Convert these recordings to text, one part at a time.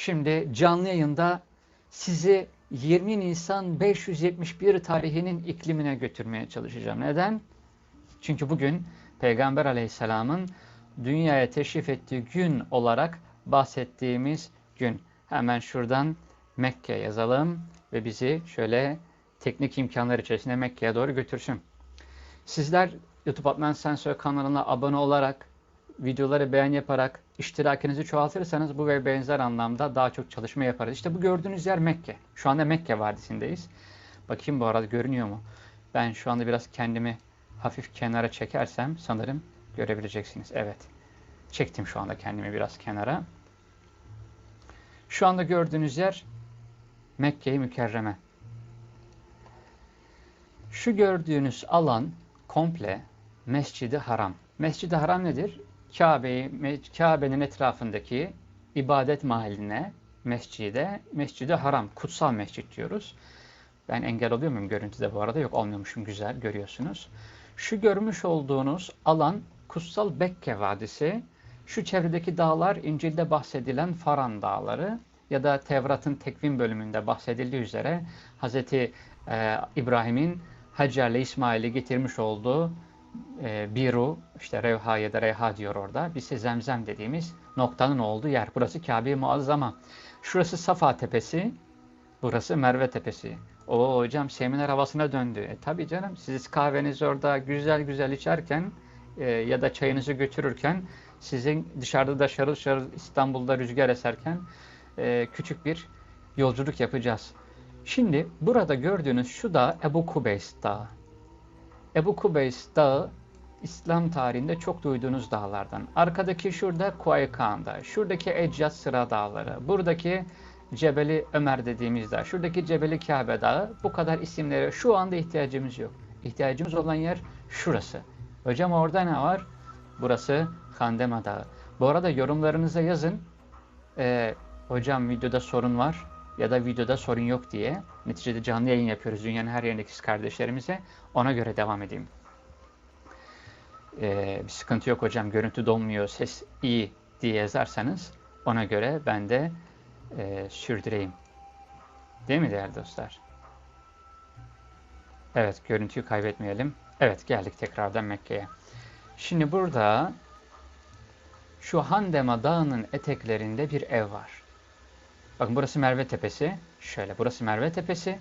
Şimdi canlı yayında sizi 20 Nisan 571 tarihinin iklimine götürmeye çalışacağım. Neden? Çünkü bugün Peygamber Aleyhisselam'ın dünyaya teşrif ettiği gün olarak bahsettiğimiz gün. Hemen şuradan Mekke yazalım ve bizi şöyle teknik imkanlar içerisinde Mekke'ye doğru götürsün. Sizler YouTube Adnan Sensör kanalına abone olarak, videoları beğen yaparak, iştirakinizi çoğaltırsanız bu ve benzer anlamda daha çok çalışma yaparız. İşte bu gördüğünüz yer Mekke. Şu anda Mekke Vadisi'ndeyiz. Bakayım bu arada görünüyor mu? Ben şu anda biraz kendimi hafif kenara çekersem sanırım görebileceksiniz. Evet. Çektim şu anda kendimi biraz kenara. Şu anda gördüğünüz yer Mekke-i Mükerreme. Şu gördüğünüz alan komple Mescid-i Haram. Mescid-i Haram nedir? Kabe'yi, Kabe'nin etrafındaki ibadet mahalline, mescide, Mescid-i Haram, kutsal mescit diyoruz. Ben engel oluyor muyum görüntüde bu arada? Yok olmuyormuşum güzel görüyorsunuz. Şu görmüş olduğunuz alan Kutsal Bekke Vadisi. Şu çevredeki dağlar İncil'de bahsedilen Faran Dağları ya da Tevrat'ın tekvim bölümünde bahsedildiği üzere Hz. İbrahim'in Hacer'le İsmail'i getirmiş olduğu e, Biru, işte Revha ya da Reyha diyor orada. Biz Zemzem dediğimiz noktanın olduğu yer. Burası Kabe-i Muazzama. Şurası Safa Tepesi, burası Merve Tepesi. O hocam seminer havasına döndü. E, tabii canım siz kahvenizi orada güzel güzel içerken e, ya da çayınızı götürürken sizin dışarıda da şarıl şarıl İstanbul'da rüzgar eserken e, küçük bir yolculuk yapacağız. Şimdi burada gördüğünüz şu da Ebu Kubeys Dağı. Ebu Kubeys Dağı İslam tarihinde çok duyduğunuz dağlardan. Arkadaki şurada Kuaykan Dağı, şuradaki Ecyat Sıra Dağları, buradaki Cebeli Ömer dediğimiz dağ, şuradaki Cebeli Kabe Dağı bu kadar isimlere şu anda ihtiyacımız yok. İhtiyacımız olan yer şurası. Hocam orada ne var? Burası Kandema Dağı. Bu arada yorumlarınıza yazın. Ee, hocam videoda sorun var ya da videoda sorun yok diye. Neticede canlı yayın yapıyoruz dünyanın her yerindeki kardeşlerimize. Ona göre devam edeyim. Ee, bir sıkıntı yok hocam. Görüntü donmuyor, ses iyi diye yazarsanız ona göre ben de e, sürdüreyim. Değil mi değerli dostlar? Evet, görüntüyü kaybetmeyelim. Evet, geldik tekrardan Mekke'ye. Şimdi burada şu Handema Dağı'nın eteklerinde bir ev var. Bakın burası Merve Tepesi. Şöyle, burası Merve Tepesi.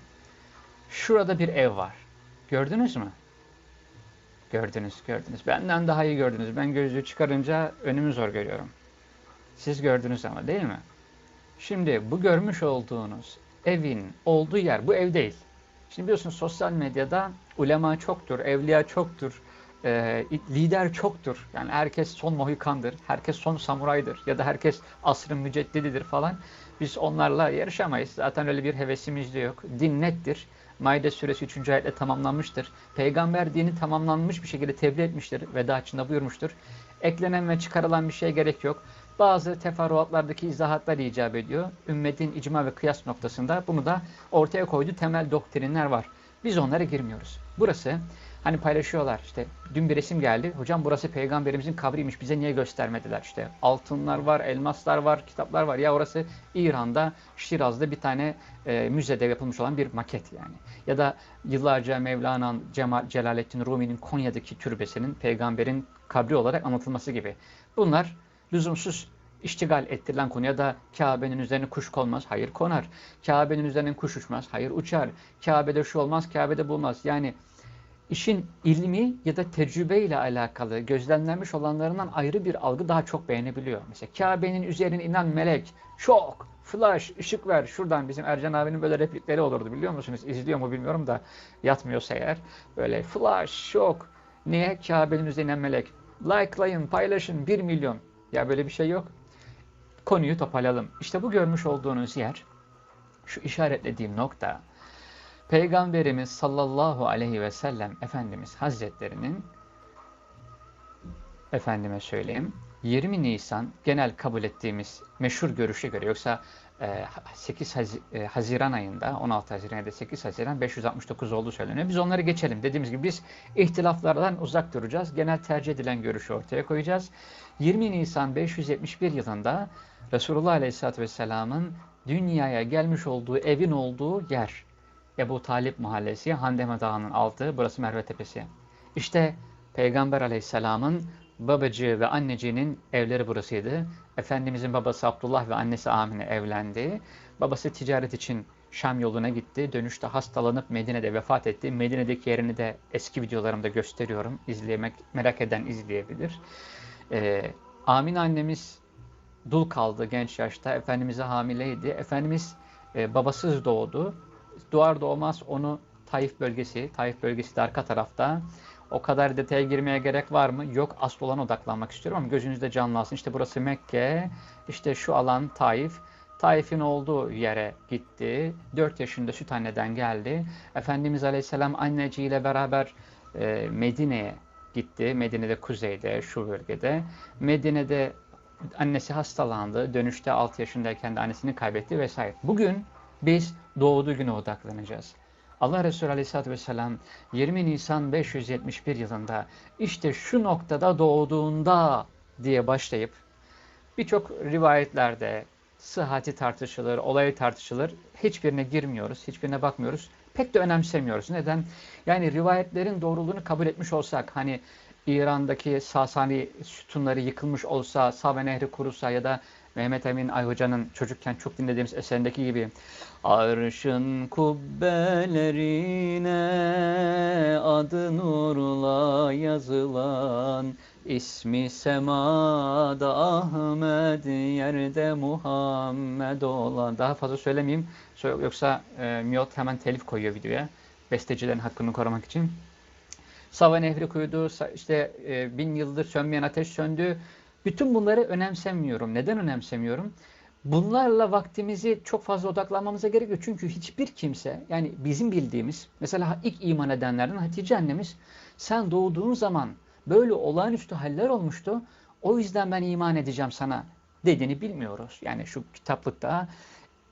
Şurada bir ev var. Gördünüz mü? Gördünüz, gördünüz. Benden daha iyi gördünüz. Ben gözlüğü çıkarınca önümü zor görüyorum. Siz gördünüz ama değil mi? Şimdi bu görmüş olduğunuz evin olduğu yer, bu ev değil. Şimdi biliyorsunuz sosyal medyada ulema çoktur, evliya çoktur, e, lider çoktur. Yani herkes son Mohikan'dır, herkes son samuraydır ya da herkes asrın müceddididir falan. Biz onlarla yarışamayız. Zaten öyle bir hevesimiz de yok. Din nettir. Maide suresi 3. ayetle tamamlanmıştır. Peygamber dini tamamlanmış bir şekilde tebliğ etmiştir. Veda içinde buyurmuştur. Eklenen ve çıkarılan bir şeye gerek yok. Bazı teferruatlardaki izahatlar icap ediyor. Ümmetin icma ve kıyas noktasında bunu da ortaya koyduğu temel doktrinler var. Biz onlara girmiyoruz. Burası hani paylaşıyorlar işte dün bir resim geldi. Hocam burası peygamberimizin kabriymiş bize niye göstermediler? İşte altınlar var, elmaslar var, kitaplar var. Ya orası İran'da, Şiraz'da bir tane e, müzede yapılmış olan bir maket yani. Ya da yıllarca Mevlana Cemal, Celaleddin Rumi'nin Konya'daki türbesinin peygamberin kabri olarak anlatılması gibi. Bunlar lüzumsuz iştigal ettirilen konuya da Kabe'nin üzerine kuş konmaz. Hayır konar. Kabe'nin üzerine kuş uçmaz. Hayır uçar. Kabe'de şu olmaz, Kabe'de bulmaz. Yani işin ilmi ya da tecrübe ile alakalı gözlemlenmiş olanlarından ayrı bir algı daha çok beğenebiliyor. Mesela Kabe'nin üzerine inen melek, çok, flash, ışık ver. Şuradan bizim Ercan abinin böyle replikleri olurdu biliyor musunuz? İzliyor mu bilmiyorum da yatmıyorsa eğer. Böyle flash, şok. Niye? Kabe'nin üzerine inen melek. Likelayın, paylaşın, 1 milyon. Ya böyle bir şey yok. Konuyu toparlayalım. İşte bu görmüş olduğunuz yer, şu işaretlediğim nokta, Peygamberimiz sallallahu aleyhi ve sellem Efendimiz Hazretlerinin efendime söyleyeyim 20 Nisan genel kabul ettiğimiz meşhur görüşe göre yoksa e, 8 Hazi- e, Haziran ayında 16 Haziran ya da 8 Haziran 569 olduğu söyleniyor. Biz onları geçelim. Dediğimiz gibi biz ihtilaflardan uzak duracağız. Genel tercih edilen görüşü ortaya koyacağız. 20 Nisan 571 yılında Resulullah Aleyhisselatü Vesselam'ın dünyaya gelmiş olduğu evin olduğu yer. Ebu Talip Mahallesi, Handeme Dağı'nın altı, burası Merve Tepesi. İşte Peygamber Aleyhisselam'ın babacığı ve anneciğinin evleri burasıydı. Efendimizin babası Abdullah ve annesi Amine evlendi. Babası ticaret için Şam yoluna gitti. Dönüşte hastalanıp Medine'de vefat etti. Medine'deki yerini de eski videolarımda gösteriyorum. İzlemek, merak eden izleyebilir. Ee, Amine annemiz dul kaldı genç yaşta. Efendimiz'e hamileydi. Efendimiz e, babasız doğdu. Doğar doğmaz onu Taif bölgesi, Taif bölgesi de arka tarafta. O kadar detaya girmeye gerek var mı? Yok. Asıl olan odaklanmak istiyorum ama gözünüzde canlansın. İşte burası Mekke, işte şu alan Taif. Taif'in olduğu yere gitti. 4 yaşında süt anneden geldi. Efendimiz Aleyhisselam anneciğiyle beraber e, Medine'ye gitti. Medine'de kuzeyde, şu bölgede. Medine'de annesi hastalandı. Dönüşte 6 yaşındayken de annesini kaybetti vesaire. Bugün biz doğduğu güne odaklanacağız. Allah Resulü Aleyhisselatü Vesselam 20 Nisan 571 yılında işte şu noktada doğduğunda diye başlayıp birçok rivayetlerde sıhhati tartışılır, olayı tartışılır. Hiçbirine girmiyoruz, hiçbirine bakmıyoruz. Pek de önemsemiyoruz. Neden? Yani rivayetlerin doğruluğunu kabul etmiş olsak, hani İran'daki Sasani sütunları yıkılmış olsa, Save Nehri kurusa ya da Mehmet Emin Ay Hoca'nın çocukken çok dinlediğimiz eserindeki gibi Arşın kubbelerine adı nurla yazılan ismi semada Ahmet yerde Muhammed olan daha fazla söylemeyeyim yoksa e, Miyot hemen telif koyuyor videoya bestecilerin hakkını korumak için. Sava Nehri kuyudu, işte e, bin yıldır sönmeyen ateş söndü. Bütün bunları önemsemiyorum. Neden önemsemiyorum? Bunlarla vaktimizi çok fazla odaklanmamıza gerek yok. Çünkü hiçbir kimse, yani bizim bildiğimiz, mesela ilk iman edenlerden Hatice annemiz, sen doğduğun zaman böyle olağanüstü haller olmuştu, o yüzden ben iman edeceğim sana dediğini bilmiyoruz. Yani şu kitaplıkta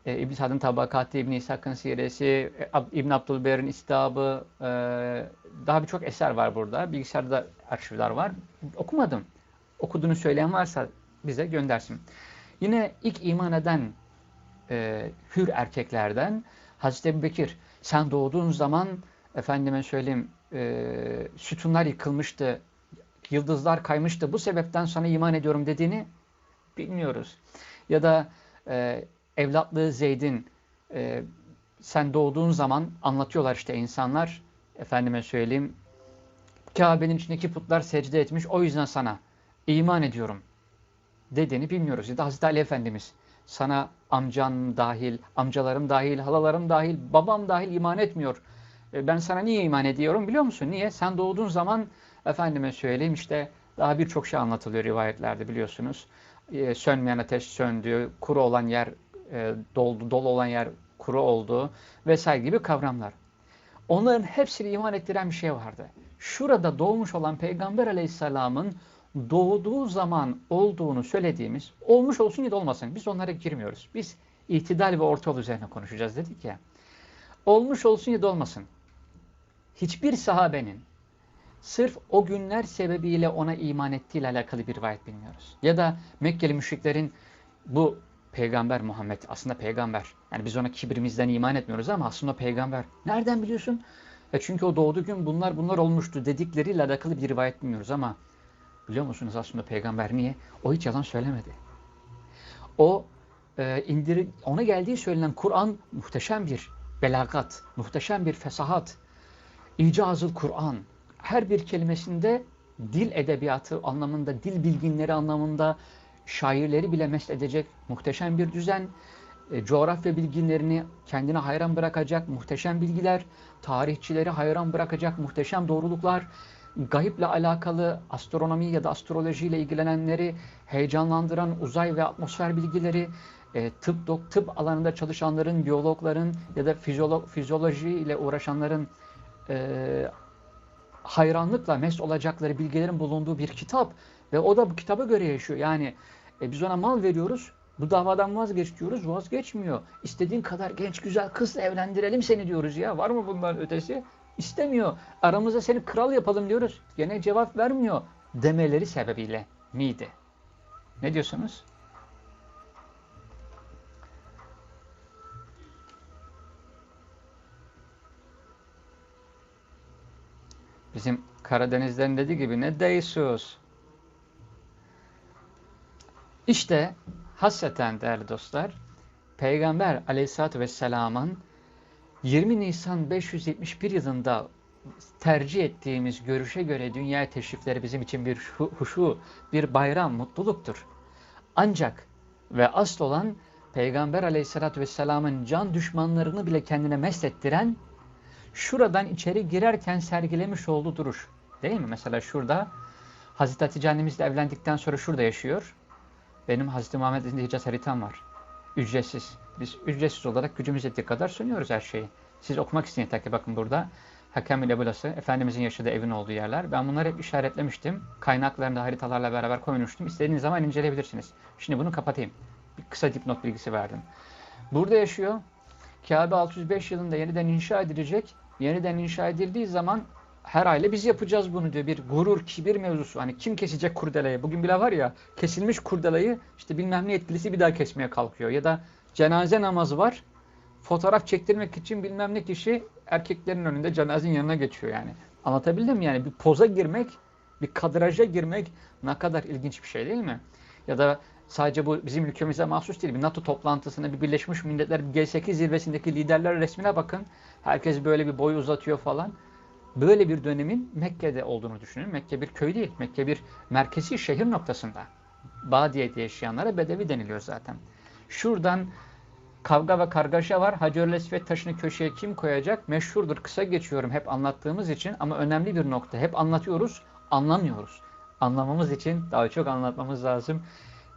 e, İbn Sad'ın Tabakatı, İbn İshak'ın Siresi, e, İbn Abdülber'in İstabı, e, daha birçok eser var burada. Bilgisayarda da arşivler var. Okumadım. Okuduğunu söyleyen varsa bize göndersin. Yine ilk iman eden e, hür erkeklerden Hazreti Ebu Bekir, sen doğduğun zaman efendime söyleyeyim e, sütunlar yıkılmıştı, yıldızlar kaymıştı, bu sebepten sana iman ediyorum dediğini bilmiyoruz. Ya da e, evlatlığı Zeyd'in e, sen doğduğun zaman anlatıyorlar işte insanlar, efendime söyleyeyim, Kabe'nin içindeki putlar secde etmiş, o yüzden sana iman ediyorum dediğini bilmiyoruz. Ya da Hazreti Ali Efendimiz sana amcan dahil, amcalarım dahil, halalarım dahil, babam dahil iman etmiyor. E, ben sana niye iman ediyorum biliyor musun? Niye? Sen doğduğun zaman efendime söyleyeyim işte daha birçok şey anlatılıyor rivayetlerde biliyorsunuz. E, sönmeyen ateş söndü, kuru olan yer e, doldu, dolu olan yer kuru oldu vesaire gibi kavramlar. Onların hepsini iman ettiren bir şey vardı. Şurada doğmuş olan Peygamber Aleyhisselam'ın doğduğu zaman olduğunu söylediğimiz olmuş olsun ya da olmasın. Biz onlara girmiyoruz. Biz itidal ve orta yol üzerine konuşacağız dedik ya. Olmuş olsun ya da olmasın. Hiçbir sahabenin sırf o günler sebebiyle ona iman ettiğiyle alakalı bir rivayet bilmiyoruz. Ya da Mekkeli müşriklerin bu peygamber Muhammed aslında peygamber. Yani biz ona kibrimizden iman etmiyoruz ama aslında peygamber. Nereden biliyorsun? E çünkü o doğduğu gün bunlar bunlar olmuştu dedikleriyle alakalı bir rivayet bilmiyoruz ama Biliyor musunuz aslında peygamber niye? O hiç yalan söylemedi. O e, indir, ona geldiği söylenen Kur'an muhteşem bir belagat, muhteşem bir fesahat. İcazıl Kur'an. Her bir kelimesinde dil edebiyatı anlamında, dil bilginleri anlamında şairleri bile mest edecek muhteşem bir düzen. E, coğrafya bilginlerini kendine hayran bırakacak muhteşem bilgiler, tarihçileri hayran bırakacak muhteşem doğruluklar, gayiple alakalı astronomi ya da astrolojiyle ilgilenenleri heyecanlandıran uzay ve atmosfer bilgileri, e, tıp, dok, tıp alanında çalışanların, biyologların ya da fizyolog, fizyoloji ile uğraşanların e, hayranlıkla mest olacakları bilgilerin bulunduğu bir kitap Ve o da bu kitaba göre yaşıyor. Yani e, biz ona mal veriyoruz. Bu davadan vazgeç diyoruz. Vazgeçmiyor. İstediğin kadar genç güzel kızla evlendirelim seni diyoruz ya. Var mı bundan ötesi? İstemiyor. Aramızda seni kral yapalım diyoruz. Gene cevap vermiyor. Demeleri sebebiyle miydi? Ne diyorsunuz? Bizim Karadeniz'den dediği gibi ne deysus. İşte hasreten değerli dostlar, Peygamber aleyhissalatü vesselamın 20 Nisan 571 yılında tercih ettiğimiz görüşe göre dünya teşrifleri bizim için bir huşu, bir bayram, mutluluktur. Ancak ve asıl olan Peygamber aleyhissalatü vesselamın can düşmanlarını bile kendine mest ettiren şuradan içeri girerken sergilemiş olduğu duruş. Değil mi? Mesela şurada Hazreti Hatice annemizle evlendikten sonra şurada yaşıyor. Benim Hazreti Muhammed'in Hicaz haritam var. Ücretsiz. Biz ücretsiz olarak gücümüz yettiği kadar sunuyoruz her şeyi. Siz okumak isteyin ki bakın burada. Hakem ile Bulası, Efendimizin yaşadığı evin olduğu yerler. Ben bunları hep işaretlemiştim. Kaynaklarını da haritalarla beraber koymuştum. İstediğiniz zaman inceleyebilirsiniz. Şimdi bunu kapatayım. Bir kısa dipnot bilgisi verdim. Burada yaşıyor. Kabe 605 yılında yeniden inşa edilecek. Yeniden inşa edildiği zaman her aile biz yapacağız bunu diyor. Bir gurur, kibir mevzusu. Hani kim kesecek kurdelayı? Bugün bile var ya kesilmiş kurdelayı işte bilmem ne etkilisi bir daha kesmeye kalkıyor. Ya da cenaze namazı var. Fotoğraf çektirmek için bilmem ne kişi erkeklerin önünde cenazenin yanına geçiyor yani. Anlatabildim mi? Yani bir poza girmek, bir kadraja girmek ne kadar ilginç bir şey değil mi? Ya da sadece bu bizim ülkemize mahsus değil. Bir NATO toplantısında bir Birleşmiş Milletler G8 zirvesindeki liderler resmine bakın. Herkes böyle bir boy uzatıyor falan. Böyle bir dönemin Mekke'de olduğunu düşünün. Mekke bir köy değil. Mekke bir merkezi şehir noktasında. Badiye'de yaşayanlara Bedevi deniliyor zaten. Şuradan kavga ve kargaşa var. Hacer-ül Esved taşını köşeye kim koyacak? Meşhurdur. Kısa geçiyorum hep anlattığımız için ama önemli bir nokta. Hep anlatıyoruz, anlamıyoruz. Anlamamız için daha çok anlatmamız lazım.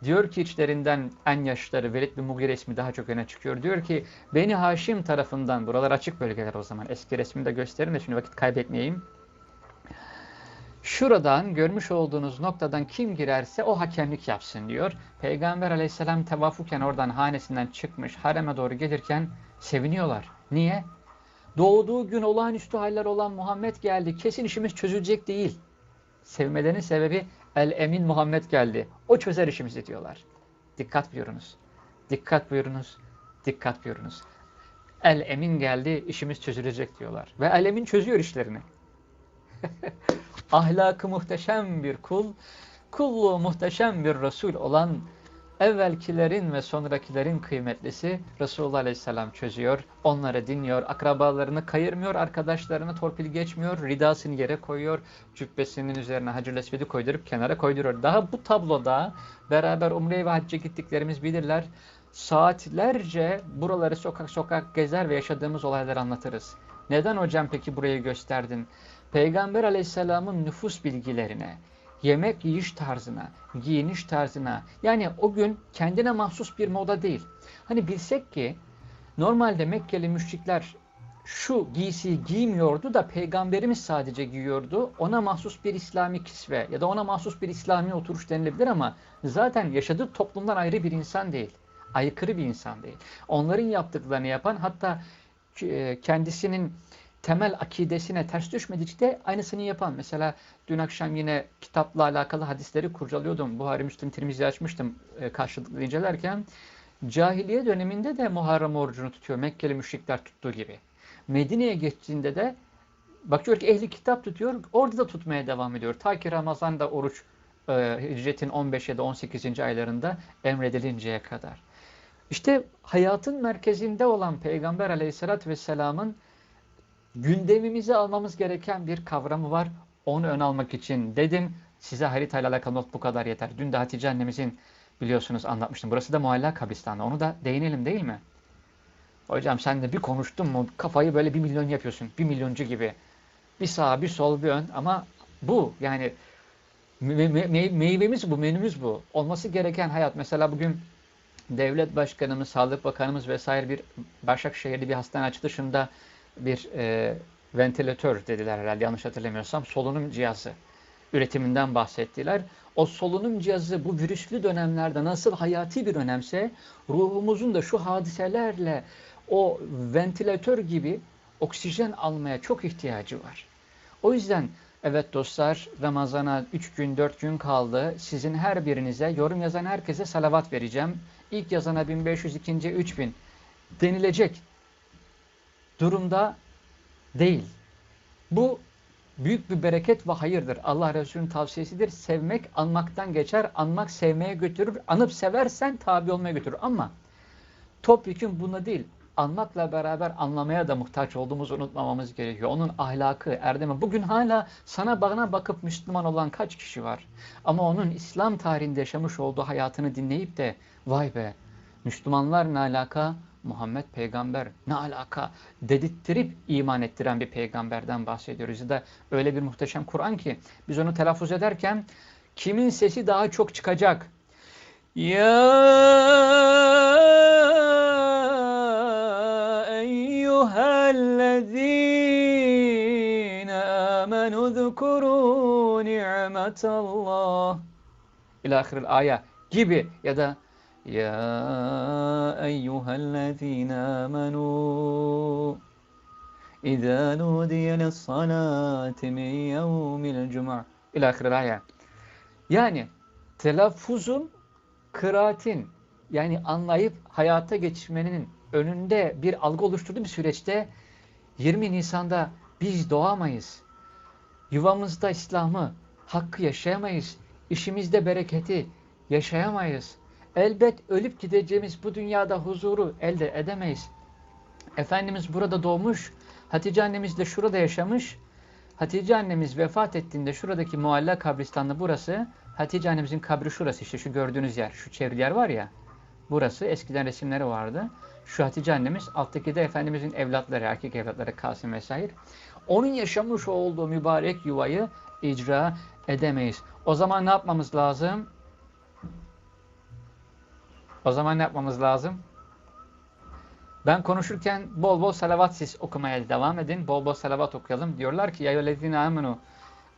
Diyor ki içlerinden en yaşları Velid bin Mugir resmi daha çok öne çıkıyor. Diyor ki Beni Haşim tarafından, buralar açık bölgeler o zaman. Eski resmini de gösterin de şimdi vakit kaybetmeyeyim. Şuradan görmüş olduğunuz noktadan kim girerse o hakemlik yapsın diyor. Peygamber aleyhisselam tevafuken oradan hanesinden çıkmış hareme doğru gelirken seviniyorlar. Niye? Doğduğu gün olağanüstü haller olan Muhammed geldi. Kesin işimiz çözülecek değil. Sevmelerinin sebebi El-Emin Muhammed geldi. O çözer işimizi diyorlar. Dikkat buyurunuz. Dikkat buyurunuz. Dikkat buyurunuz. El-Emin geldi, işimiz çözülecek diyorlar. Ve El-Emin çözüyor işlerini. Ahlakı muhteşem bir kul, kulluğu muhteşem bir Resul olan evvelkilerin ve sonrakilerin kıymetlisi Resulullah Aleyhisselam çözüyor. Onları dinliyor. Akrabalarını kayırmıyor. Arkadaşlarını torpil geçmiyor. Ridasını yere koyuyor. Cübbesinin üzerine Hacı Lesved'i koydurup kenara koyduruyor. Daha bu tabloda beraber Umre'ye ve Hacca gittiklerimiz bilirler. Saatlerce buraları sokak sokak gezer ve yaşadığımız olayları anlatırız. Neden hocam peki burayı gösterdin? Peygamber Aleyhisselam'ın nüfus bilgilerine, yemek yiyiş tarzına, giyiniş tarzına. Yani o gün kendine mahsus bir moda değil. Hani bilsek ki normalde Mekkeli müşrikler şu giysiyi giymiyordu da peygamberimiz sadece giyiyordu. Ona mahsus bir İslami kisve ya da ona mahsus bir İslami oturuş denilebilir ama zaten yaşadığı toplumdan ayrı bir insan değil. Aykırı bir insan değil. Onların yaptıklarını yapan hatta e, kendisinin temel akidesine ters düşmedikçe aynısını yapan. Mesela dün akşam yine kitapla alakalı hadisleri kurcalıyordum. Buhari, Müslim, Tirmizi açmıştım e, karşılıklı incelerken. Cahiliye döneminde de Muharrem orucunu tutuyor. Mekkeli müşrikler tuttuğu gibi. Medine'ye geçtiğinde de bakıyor ki ehli kitap tutuyor. Orada da tutmaya devam ediyor. Ta ki Ramazan'da oruç e, hicretin 15 ya da 18. aylarında emredilinceye kadar. İşte hayatın merkezinde olan Peygamber aleyhissalatü vesselamın gündemimize almamız gereken bir kavramı var. Onu ön almak için dedim. Size haritayla alakalı not bu kadar yeter. Dün de Hatice annemizin biliyorsunuz anlatmıştım. Burası da Mualla kabristanı. Onu da değinelim değil mi? Hocam sen de bir konuştun mu kafayı böyle bir milyon yapıyorsun. Bir milyoncu gibi. Bir sağ bir sol bir ön ama bu yani me me meyvemiz bu, menümüz bu. Olması gereken hayat. Mesela bugün devlet başkanımız, sağlık bakanımız vesaire bir Başakşehir'de bir hastane açılışında bir e, ventilatör dediler herhalde yanlış hatırlamıyorsam solunum cihazı. üretiminden bahsettiler. O solunum cihazı bu virüslü dönemlerde nasıl hayati bir önemse ruhumuzun da şu hadiselerle o ventilatör gibi oksijen almaya çok ihtiyacı var. O yüzden evet dostlar Ramazan'a 3 gün 4 gün kaldı. Sizin her birinize yorum yazan herkese salavat vereceğim. İlk yazana 1500, ikinci 3000 denilecek durumda değil. Bu büyük bir bereket ve hayırdır. Allah Resulü'nün tavsiyesidir. Sevmek anmaktan geçer, anmak sevmeye götürür. Anıp seversen tabi olmaya götürür. Ama topyekun buna değil. Anmakla beraber anlamaya da muhtaç olduğumuzu unutmamamız gerekiyor. Onun ahlakı, erdemi. Bugün hala sana bana bakıp Müslüman olan kaç kişi var? Ama onun İslam tarihinde yaşamış olduğu hayatını dinleyip de vay be Müslümanlar ne alaka? Muhammed peygamber ne alaka dedirttirip iman ettiren bir peygamberden bahsediyoruz. Ya da öyle bir muhteşem Kur'an ki biz onu telaffuz ederken kimin sesi daha çok çıkacak? Ya eyyühellezine amenu zukuru ni'metallah ilahiril aya gibi ya da يا أيها الذين آمنوا إذا نودي للصلاة من يوم الجمعة İlâ ahiril aya. Yani telaffuzun, kıraatin yani anlayıp hayata geçirmenin önünde bir algı oluşturduğu bir süreçte 20 Nisan'da biz doğamayız. Yuvamızda İslam'ı, hakkı yaşayamayız. İşimizde bereketi yaşayamayız. Elbet ölüp gideceğimiz bu dünyada huzuru elde edemeyiz. Efendimiz burada doğmuş, Hatice annemiz de şurada yaşamış. Hatice annemiz vefat ettiğinde şuradaki mualla kabristanlı burası. Hatice annemizin kabri şurası işte şu gördüğünüz yer, şu çevrili yer var ya. Burası eskiden resimleri vardı. Şu Hatice annemiz, alttaki de Efendimizin evlatları, erkek evlatları Kasım vesaire. Onun yaşamış olduğu mübarek yuvayı icra edemeyiz. O zaman ne yapmamız lazım? O zaman ne yapmamız lazım? Ben konuşurken bol bol salavat siz okumaya devam edin. Bol bol salavat okuyalım. Diyorlar ki ya yellezine amenu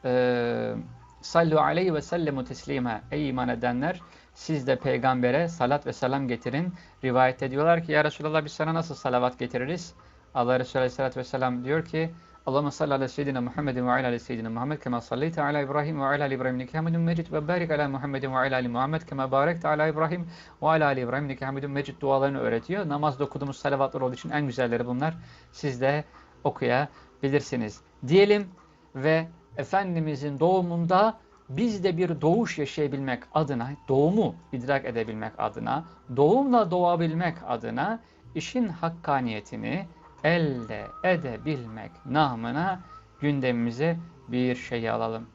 e, sallu aleyhi ve sellemu teslima. Ey iman edenler siz de peygambere salat ve selam getirin. Rivayet ediyorlar ki ya Resulallah biz sana nasıl salavat getiririz? Allah Resulü aleyhissalatü vesselam diyor ki Allahümme salli ala seyyidina Muhammedin ve ala ala seyyidina Muhammed kema sallite ala İbrahim ve ala ali İbrahim neke hamidun mecid ve barik ala Muhammedin ve ala ali Muhammed kema barekte ala İbrahim ve ala ali İbrahim neke hamidun mecid dualarını öğretiyor. Namazda okuduğumuz salavatlar olduğu için en güzelleri bunlar. Siz de okuyabilirsiniz. Diyelim ve Efendimizin doğumunda biz de bir doğuş yaşayabilmek adına, doğumu idrak edebilmek adına, doğumla doğabilmek adına işin hakkaniyetini, elde edebilmek namına gündemimize bir şey alalım.